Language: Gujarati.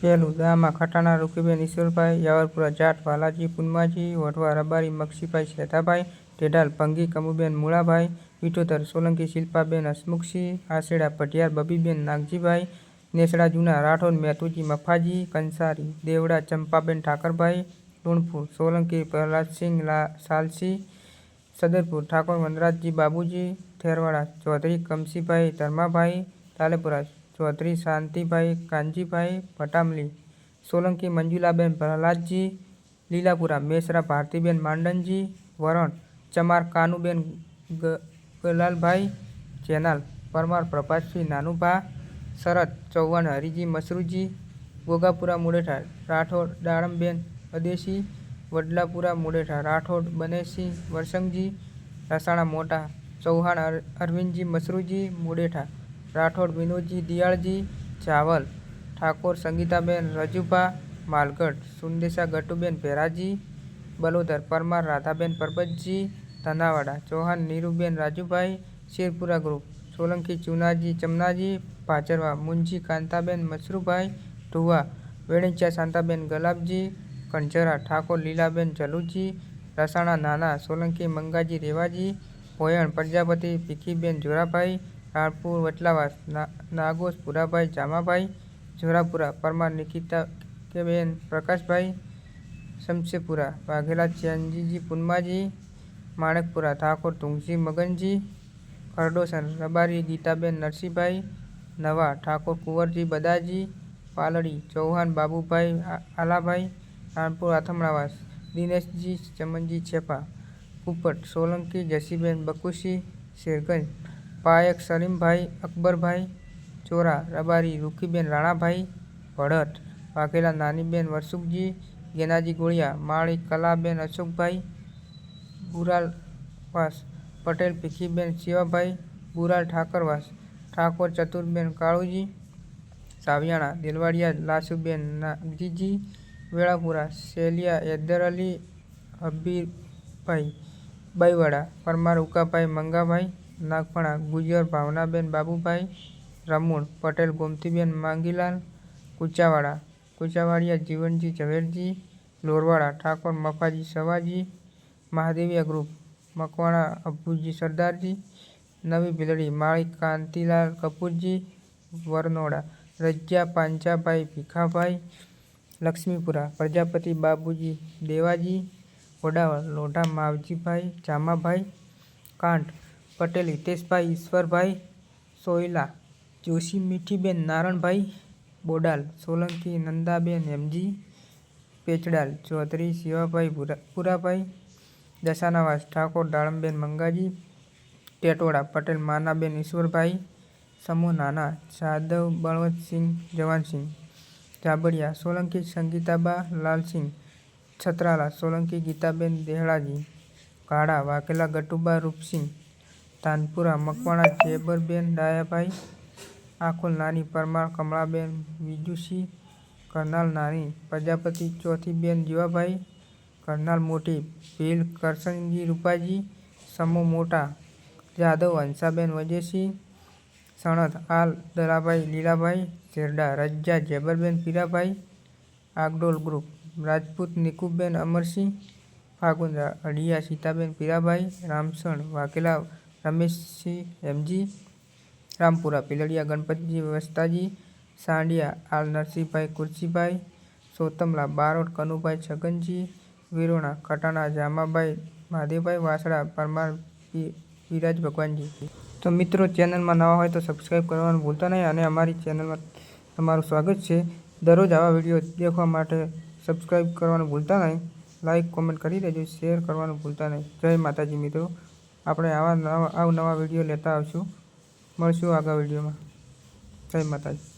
પહેલું દામા ખટાણા રૂકીબેન ઈશ્વરભાઈ, યાવરપુરા જાટ વાલાજી, પુનમાજી, વઢવા રબારી મક્ષીભાઈ શેતાભાઈ ટેઢાલ ભંગી કમુબેન મુળાભાઈ વિઠોતર સોલંકી, શિલ્પાબેન હસમુખસિંહ આસેડા પઢિયાર, બબીબેન નાગજીભાઈ, નેસડા જૂના રાઠોડ, મેતુજી મફાજી, કંસારી, દેવડા ચંપાબેન ઠાકરભાઈ, લુણપુર સોલંકી, પ્રહલાદસિંહ સાલસી, સદરપુર ઠાકોર વનરાજજી બાબુજી થેરવાડા ચૌધરી કમસીભાઈ ધર્માભાઈ, તાલેપુરા ચૌધરી શાંતિભાઈ કાનજીભાઈ ભટામલી, સોલંકી મંજુલાબેન પ્રહલાદજી, લીલાપુરા મેસરા ભારતીબેન માંડનજી, વરણ ચમાર કાનુબેન ગલાલભાઈ જેનાલ, પરમાર પ્રભાતસિંહ નાનુભા, શરદ ચૌહાણ, હરિજી મસરૂજી, ગોગાપુરા મુડેઠા રાઠોડ દાડમબેન અદેશી, વડલાપુરા મુડેઠા રાઠોડ બનેસિંહ વરસંગજી, રસાણા મોટા ચૌહાણ અરવિંદજી મસરૂજી મુડેઠા રાઠોડ, વિનોદજી, દિયાળજી ચાવલ ઠાકોર, સંગીતાબેન, રજુભા, માલગઢ સુંદેશા ગટુબેન, ભેરાજી, બલોદર, પરમાર, રાધાબેન, પરબતજી, ધનાવાડા, ચૌહાણ, નીરુબેન, રાજુભાઈ, શેરપુરા ગ્રુપ, સોલંકી, ચુનાજી, ચમનાજી ભાચરવા મુંજી કાંતાબેન, મસરૂભાઈ ઢુવા વેણિચા, શાંતાબેન, ગલાબજી, કંજરા, ઠાકોર, લીલાબેન, જલુજી, રસાણા, નાના, સોલંકી, મંગાજી, રેવાજી, ભોયણ, પ્રજાપતિ, ભીખીબેન, જોરાભાઈ રાણપુર વટલાવાસ ના- નાગોસ પુરાભાઈ જામાભાઈ, જોરાપુરા, પરમાર, નિકિતા, કેબેન, પ્રકાશભાઈ શમશેપુરા વાઘેલા ચેનજીજી પુનમાજી, માણેકપુરા, ઠાકોર તુંગજી મગનજી ખરડોસન રબારી, ગીતાબેન, નરસિંહભાઈ, નવા, ઠાકોર, કુંવરજી, બદાજી, પાલડી, ચૌહાણ, બાબુભાઈ આલાભાઈ, રાણપુર, આથમણાવાસ, દિનેશજી, ચમનજી, છેપા, કુપટ, સોલંકી, જસીબેન, બકુશી, શેરગંજ પાયક સલીમભાઈ, અકબરભાઈ, ચોરા, રબારી, રૂખીબેન, રાણાભાઈ, ભડત, વાઘેલા, નાનીબેન, વરસુખજી, ગેનાજી ગોળિયા, માળી, કલાબેન, અશોકભાઈ બુરાલવાસ પટેલ, ભીખીબેન, શિવાભાઈ, બુરાલ ઠાકરવાસ ઠાકોર, ચતુરબેન, કાળુજી, સાવિયાણા, દિલવાડિયા, લાસુબેન, નાગજીજી, વેળાપુરા શેલિયા યદર અલી હબીરભાઈ બાઈવાડા પરમાર, ઉકાભાઈ, મંગાભાઈ નાગપણા ગુજર ભાવનાબેન, બાબુભાઈ, રમૂણ, પટેલ, ગોમતીબેન, માંગીલાલ, કુચાવાડા, કુચાવાડિયા, જીવનજી ઝવેરજી, લોરવાડા, ઠાકોર, મફાજી સવાજી, મહાદેવિયા ગ્રુપ, મકવાણા, અભુજી સરદારજી, નવી ભીલડી માળી, કાંતિલાલ કપૂરજી, વરનોડા રજ્યા પાંચાભાઈ, ભીખાભાઈ, લક્ષ્મીપુરા, પ્રજાપતિ, બાબુજી, દેવાજી, વડાવળ, લોઢા, માવજીભાઈ, જામાભાઈ, કાંઠ પટેલ, હિતેશભાઈ, ઈશ્વરભાઈ સોયલા, જોશી, મીઠીબેન, નારણભાઈ બોડાલ, સોલંકી, નંદાબેન, એમજી પેચડાલ, ચૌધરી, શિવાભાઈ પુરાભાઈ, દશાનાવાસ ઠાકોર દાળમબેન મંગાજી, ટેટોડા, પટેલ, માનાબેન, ઈશ્વરભાઈ, સમૂહ નાના, જાદવ, બળવંતસિંહ, જવાનસિંહ જાબડિયા સોલંકી, સંગીતાબા, લાલસિંહ, છત્રાલા, સોલંકી, ગીતાબેન દેહળાજી, ગાડા, વાઘેલા, ગટુબા, રૂપસિંહ તાનપુરા, મકવાણા, જેબરબેન, ડાયાભાઈ, આખોલ નાની પરમાર, કમળાબેન વિજુસી કરનાલ નાની, પ્રજાપતિ ચોથીબેન જીવાભાઈ, કરનાલ મોટી, ભીલ કરસનજી રૂપાજી, સમૂહ મોટા, Jadav, Hansaben Vajesinh Sanad, Aal Dalabhai Lilabhai, Zerda, Rajja, Jebarben, Pirabhai, Agdol group, Rajput, Nikuben, Amarsinh Fagun Adhiya, Sitaben, Pirabhai, Ramsan, Vaghela Rameshsinh MG, Rampura, Piladiya, Ganpatji, Vastaji, Sandiya, R Narsinhbhai Kurshibhai Sotamla, Barot, Kanubhai, Chhaganji, Virona Khatana Jamabhai, Mahadevbhai Vasda Parmar Viraj Bhagwanji. તો મિત્રો, ચેનલમાં નવા હોય તો સબસ્ક્રાઈબ કરવાનું ભૂલતા નહીં અને અમારી ચેનલમાં તમારું સ્વાગત છે. દરરોજ આવા વીડિયો દેખવા માટે સબસ્ક્રાઈબ કરવાનું ભૂલતા નહીં. લાઈક કોમેન્ટ કરી દેજો, શેર કરવાનું ભૂલતા નહીં. જય માતાજી મિત્રો. આપણે આવા નવા અવનવા વીડિયો લેતા આવશું. મળશું આગળ વિડીયોમાં. જય માતાજી.